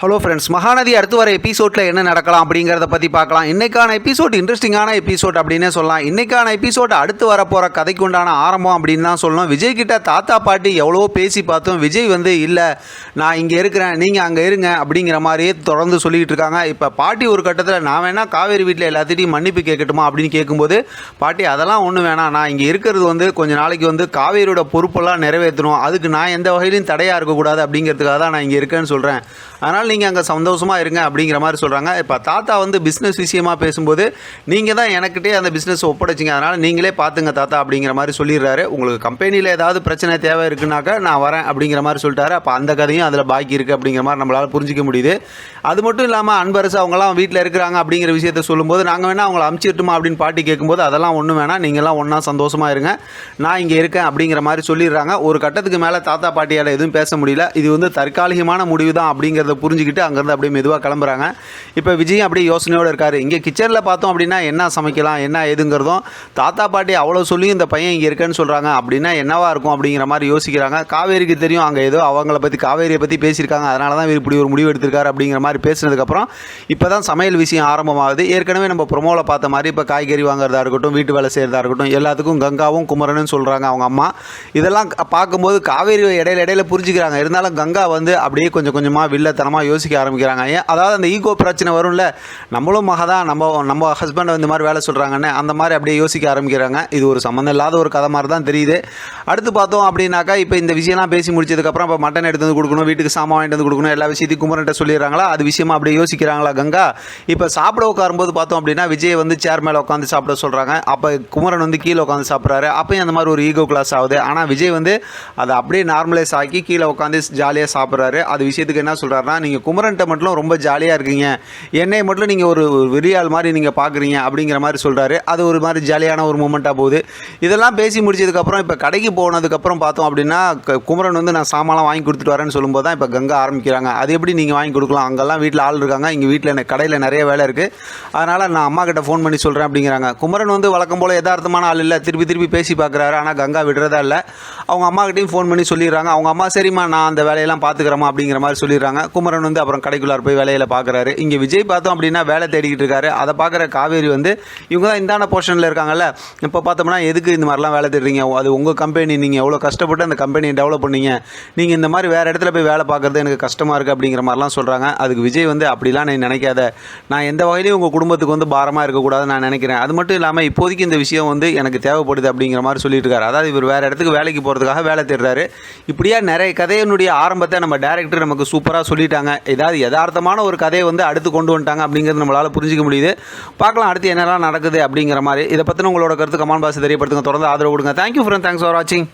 Hello friends Mahanadi அடுத்து வர எபிசோடில் என்ன நடக்கலாம் அப்படிங்கிறத பற்றி பார்க்கலாம். இன்றைக்கான எபிசோட் இன்ட்ரெஸ்டிங்கான எபிசோட் அப்படின்னே சொல்லலாம். இன்றைக்கான எபிசோட் அடுத்து வர போகிற கதைக்கு உண்டான ஆரம்பம் அப்படின்னு தான் சொல்லணும். விஜய் கிட்ட தாத்தா பாட்டி எவ்வளவோ பேசி பார்த்தோம். விஜய் வந்து இல்லை நான் இங்கே இருக்கிறேன். நீங்கள் அங்கே இருங்க. அப்படிங்கிற மாதிரியே தொடர்ந்து சொல்லிக்கிட்டு இருக்காங்க. இப்போ பாட்டி ஒரு கட்டத்தில் நான் வேணால் காவேரி வீட்டில் எல்லாத்திட்டையும் மன்னிப்பு கேட்கட்டுமா? அப்படின்னு கேட்கும்போது பாட்டி அதெல்லாம் ஒன்றும் வேணாம் நான் இங்கே இருக்கிறது வந்து கொஞ்ச நாளைக்கு வந்து காவேரியோட பொறுப்பெல்லாம் நிறைவேற்றணும். அதுக்கு நான் எந்த வகையிலையும் தடையாக இருக்கக்கூடாது அப்படிங்கிறதுக்காக தான் நான் இங்கே இருக்கேன்னு சொல்கிறேன் அதனால் நீங்கள் அங்கே சந்தோஷமாக இருங்க அப்படிங்கிற மாதிரி சொல்கிறாங்க இப்போ தாத்தா வந்து பிஸ்னஸ் விஷயமா பேசும்போது நீங்கள் தான் எனக்கிட்டே அந்த பிஸ்னஸ் ஒப்படைச்சிங்க. அதனால் நீங்களே பார்த்துங்க தாத்தா அப்படிங்கிற மாதிரி சொல்லிடுறாரு. உங்களுக்கு கம்பெனியில் ஏதாவது பிரச்சனை தேவை இருக்குனாக்கா நான் வரேன் அப்படிங்கிற மாதிரி சொல்லிட்டாரு. அப்போ அந்த கதையும் அதில் பாக்கி இருக்குது அப்படிங்கிற மாதிரி நம்மளால் புரிஞ்சிக்க முடியுது. அது மட்டும் இல்லாமல் அன்பரசு அவங்களாம் வீட்டில் இருக்கிறாங்க அப்படிங்கிற விஷயத்த சொல்லும்போது நாங்கள் வேணால் அவங்கள அமுச்சிட்டுமா அப்படின்னு பாட்டி கேட்கும்போது அதெல்லாம் ஒன்றும் வேணாம். நீங்களாம் ஒன்றா சந்தோஷமாக இருங்க. நான் இங்கே இருக்கேன் அப்படிங்கிற மாதிரி சொல்லிடுறாங்க. ஒரு கட்டத்துக்கு மேலே தாத்தா பாட்டியால் எதுவும் பேச முடியல. இது வந்து தற்காலிகமான முடிவு தான் அப்படிங்கிறத புரிஞ்சுக்கிட்டு அங்கேருந்து அப்படியே மெதுவாக கிளம்புறாங்க. இப்போ விஜயும் அப்படியே யோசனையோடு இருக்காரு. இங்கே கிச்சனில் பார்த்தோம் அப்படின்னா என்ன சமைக்கலாம் என்ன ஏதுங்கிறதும் தாத்தா பாட்டி அவ்வளோ சொல்லியும் இந்த பையன் இங்கே இருக்கேன்னு சொல்கிறாங்க அப்படின்னா என்னவாக இருக்கும் அப்படிங்கிற மாதிரி யோசிக்கிறாங்க. காவேரிக்கு தெரியும் அங்கே ஏதோ அவங்கள பற்றி காவேரியை பற்றி பேசியிருக்காங்க. அதனால தான் இவர் இப்படி ஒரு முடிவு எடுத்திருக்காரு அப்படிங்கிற மாதிரி பேசினதுக்கப்புறம் இப்போ தான் சமையல் விஷயம் ஆரம்பமாகுது. ஏற்கனவே நம்ம ப்ரொமோவில் பார்த்த மாதிரி இப்போ காய்கறி வாங்குறதா இருக்கட்டும் வீட்டு வேலை செய்கிறதா இருக்கட்டும் எல்லாத்துக்கும் கங்காவும் குமரனும் சொல்கிறாங்க அவங்க அம்மா. இதெல்லாம் பார்க்கும்போது காவேரி இடையில இடையில புரிஞ்சுக்கிறாங்க. இருந்தாலும் கங்கா வந்து அப்படியே கொஞ்சம் கொஞ்சமாக வில்லத்தனமாக யோசிக்க ஆரம்பிக்கிறாங்க. ஏன்? அதாவது அந்த ஈகோ பிரச்சனை வரும்ல. நம்மளும் மக தான் நம்ம நம்ம ஹஸ்பண்டை இந்த மாதிரி வேலை சொல்கிறாங்கன்னு அந்த மாதிரி அப்படியே யோசிக்க ஆரம்பிக்கிறாங்க. இது ஒரு சம்மந்தம் இல்லாத ஒரு கதை மாதிரி தான் தெரியுது. அடுத்து பார்த்தோம் அப்படின்னாக்கா இப்போ இந்த விஷயம்லாம் பேசி முடிச்சதுக்கப்புறம் இப்போ மட்டன் எடுத்து வந்து கொடுக்கணும் வீட்டுக்கு சாமான் வாங்கிட்டு வந்து கொடுக்கணும் எல்லா விஷயத்தையும் குமரன்ட்ட சொல்லிடுறாங்களா? அது விஷயமா அப்படியே யோசிக்கிறாங்களா கங்கா? இப்போ சாப்பிட உட்காரும்போது பார்த்தோம் அப்படின்னா விஜய் வந்து சேர் மேலே உட்காந்து சாப்பிட சொல்கிறாங்க அப்போ குமரன் வந்து கீழே உட்காந்து சாப்பிட்றாரு. அப்போயும் அந்த மாதிரி ஒரு ஈகோ கிளாஸ் ஆகுது. ஆனால் விஜய் வந்து அதை அப்படியே நார்மலைஸ் ஆக்கி கீழே உட்காந்து ஜாலியாக சாப்பிட்றாரு. அது விஷயத்துக்கு என்ன சொல்கிறாருன்னா நீங்கள் குமரன்ட்ட மட்டும் ரொம்ப ஜாலியாக இருக்கீங்க. என்னை மட்டும் நீங்கள் ஒரு வெளியாள் வெறியாள் மாதிரி நீங்கள் பார்க்குறீங்க அப்படிங்கிற மாதிரி சொல்கிறாரு அது ஒரு மாதிரி ஜாலியான ஒரு மூமெண்ட்டாக போகுது. இதெல்லாம் பேசி முடிச்சதுக்கப்புறம் இப்போ கடைக்கு போனதுக்கப்புறம் பார்த்தோம் அப்படின்னா குமரன் வந்து நான் சாமான்லாம் வாங்கி கொடுத்துட்டு வரேன்னு சொல்லும்போது தான் இப்போ கங்கா ஆரம்பிக்கிறாங்க. அது எப்படி நீங்கள் வாங்கி கொடுக்கலாம்? அங்கெல்லாம் வீட்டில் ஆள் இருக்காங்க. இங்கே வீட்டில் எனக்கு கடையில் நிறைய வேலை இருக்குது அதனால் நான் அம்மா கிட்ட ஃபோன் பண்ணி சொல்கிறேன் அப்படிங்கிறாங்க. குமரன் வந்து வழக்கம் போல் யதார்த்தமான ஆள் இல்லை. திருப்பி திருப்பி பேசி பார்க்குறாரு ஆனால் கங்கா விடுறதா இல்லை. அவங்க அம்மாக்கிட்டையும் ஃபோன் பண்ணி சொல்லிடுறாங்க. அவங்க அம்மா சரிம்மா நான் அந்த வேலையெல்லாம் பார்த்துக்கிறேம்மா அப்படிங்கிற மாதிரி சொல்லிடுறாங்க. குமரன் வந்து அப்புறம் கடைக்குள்ளார போய் வேலையில் பார்க்குறாரு இங்கே விஜய் பார்த்தோம் அப்படின்னா வேலை தேடிக்கிட்டு இருக்காரு. அதை பார்க்குற காவேரி வந்து இவங்க தான் இந்தான போர்ஷனில் இருக்காங்கல்ல இப்போ பார்த்தோம்னா எதுக்கு இந்த மாதிரிலாம் வேலை தேடுறீங்க? அது உங்கள் கம்பெனி நீங்கள் எவ்வளோ கஷ்டப்பட்டு அந்த கம்பெனியை டெவலப் பண்ணீங்க? நீங்கள் இந்த மாதிரி வேறு இடத்துல போய் வேலை பார்க்குறது எனக்கு கஷ்டமாக இருக்குது அப்படிங்கிற மாதிரிலாம் சொல்கிறாங்க அதுக்கு விஜய் வந்து அப்படிலாம் நீ நினைக்காத. நான் எந்த வகையிலையும் உங்கள் குடும்பத்துக்கு வந்து பாரமாக இருக்கக்கூடாதுன்னு நான் நினைக்கிறேன். அது மட்டும் இல்லாமல் இப்போதைக்கு இந்த விஷயம் வந்து எனக்கு தேவைப்படுது அப்படிங்கிற மாதிரி சொல்லிட்டு இருக்காரு. அதாவது இவர் வேறு இடத்துக்கு வேலைக்கு போகிறதுக்காக வேலை தேடுறாரு. இப்படியா நிறைய கதையினுடைய ஆரம்பத்தை நம்ம டேரக்டர் நமக்கு சூப்பராக சொல்லிட்டாங்க. ஏதாவது யதார்த்தமான ஒரு கதையை வந்து அடுத்து கொண்டு வந்துட்டாங்க அப்படிங்கிறது நம்மளால் புரிஞ்சிக்க முடியுது. பார்க்கலாம் அடுத்து என்னெல்லாம் நடக்குது அப்படிங்கிற மாதிரி. இதை பற்றின உங்களோட கருத்து கமான் பாஸ் தெரியப்படுத்துங்க. தொடர்ந்து ஆதரவு கொடுங்க. தேங்க்யூ ஃப்ரெண்ட் தேங்க்ஸ் ஃபார் வாட்சிங்